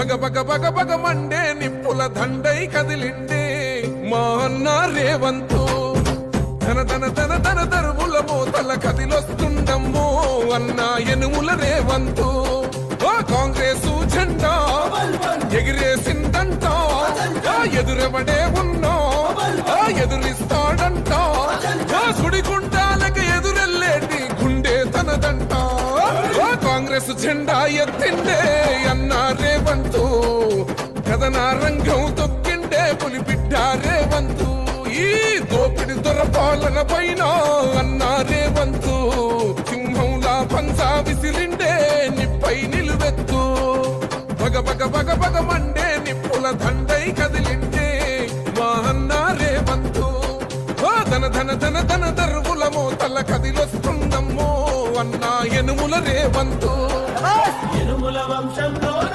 బగ బగ బగ బగ Monday నిప్పుల దండై కదిలిండే మా అన్న రేవంతు. ధన ధన ధన ధన తరువుల మోతల కదిలొస్తుండమ్మో అన్న ఎనుముల రేవంతు. ఓ కాంగ్రెస్ జెండా ఎగిరేసిందంట. ఆ ఎదురెవడే ఉన్నా? ఎదురిస్తా కాంగ్రెస్ జెండా ఎత్తిండే అన్న రేవంతు కథన రంగం తొక్కిండే పులిబిడ్డ రేవంతు ఈ దోపిడి దొర పాలన పైన అన్న రేవంతు సింహంలా పంచా విసిరిండే నిప్పై నిలువెత్తు. బగ బగ బగ బగ మండే నిప్పుల దండై కదిలిండే మా అన్న రేవంతు ఓ ధన ధన ధన ధన ఎనుముల రేవంతు. ఎనుముల వంశంలోన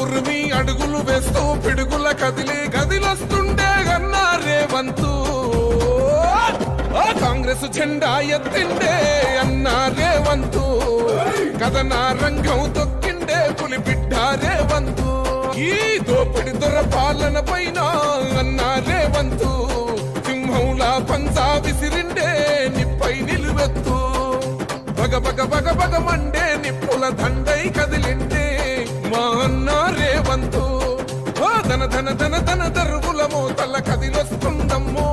ఉరిమి అడుగులు వేస్తూ పిడుగుల కదిలి గదిలొస్తుండే గన్నా వంతు కాంగ్రెస్ జెండా ఎత్తిండే అన్నా వంతు కథన రంగం తొక్కిండే పులి బిడ్డ ఈ దోపిడి దొర పాలన పైన అన్నా వంతు సింహంలా పంచా విసిరిండే నిప్పై నిలువెత్తు. బగ బగ బగ బగ మండే నిప్పుల దండై కదిలిండే ధన ధన ధన ధన దరువులమో తల కదిలొస్తుందమ్మో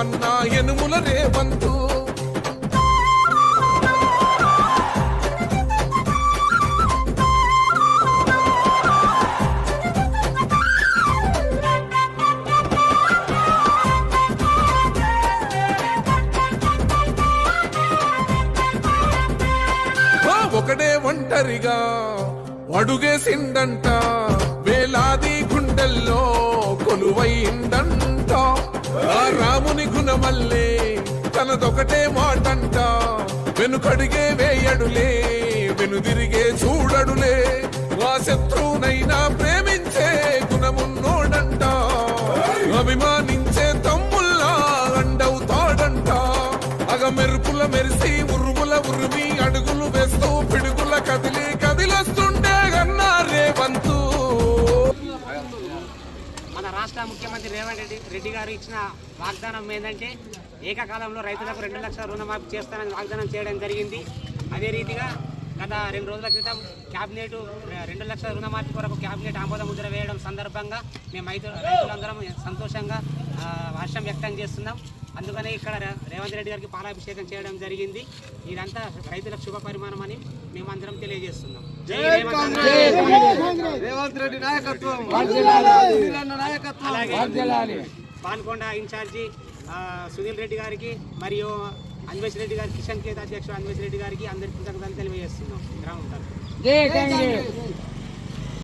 అన్న ఎనుముల రేవంతు. ఒకడే ఒంటరిగా అడుగేసిందంట వేలాది గుండెల్లో కొలువైందంట. ఆ రాముని గుణమల్లే తనదొకటే మాటంట. వెనుకడిగే వేయడులే వెనుదిరిగే చూడడులే. వా శత్రువునైనా ప్రే రేవంత్ రెడ్డి రెడ్డి గారు ఇచ్చిన వాగ్దానం ఏంటంటే ఏకకాలంలో రైతులకు రెండు లక్షల రుణమాఫీ చేస్తానని వాగ్దానం చేయడం జరిగింది. అదే రీతిగా గత రెండు రోజుల క్రితం క్యాబినెట్ రెండు లక్షల రుణమాఫీ కొరకు క్యాబినెట్ ఆమోద ముద్ర వేయడం సందర్భంగా మేము రైతు రైతులందరం సంతోషంగా హర్షం వ్యక్తం చేస్తున్నాం. అందుకనే ఇక్కడ రేవంత్ రెడ్డి గారికి పాలాభిషేకం చేయడం జరిగింది. ఇదంతా రైతులకు శుభ పరిమాణం అని మేమందరం తెలియజేస్తున్నాం జై రేవంత్ అన్న. రేవంత్ రెడ్డి నాయకత్వం. నాయకత్వం. అలాగే. పాల్కొండ ఇన్ఛార్జి సునీల్ రెడ్డి గారికి మరియు అన్వేష్ రెడ్డి గారికి కిషన్ కేత్ అధ్యక్షుడు అన్వేష్ రెడ్డి గారికి అందరికీ కృతజ్ఞతలు తెలియజేస్తున్నాం. గ్రామం తరఫున.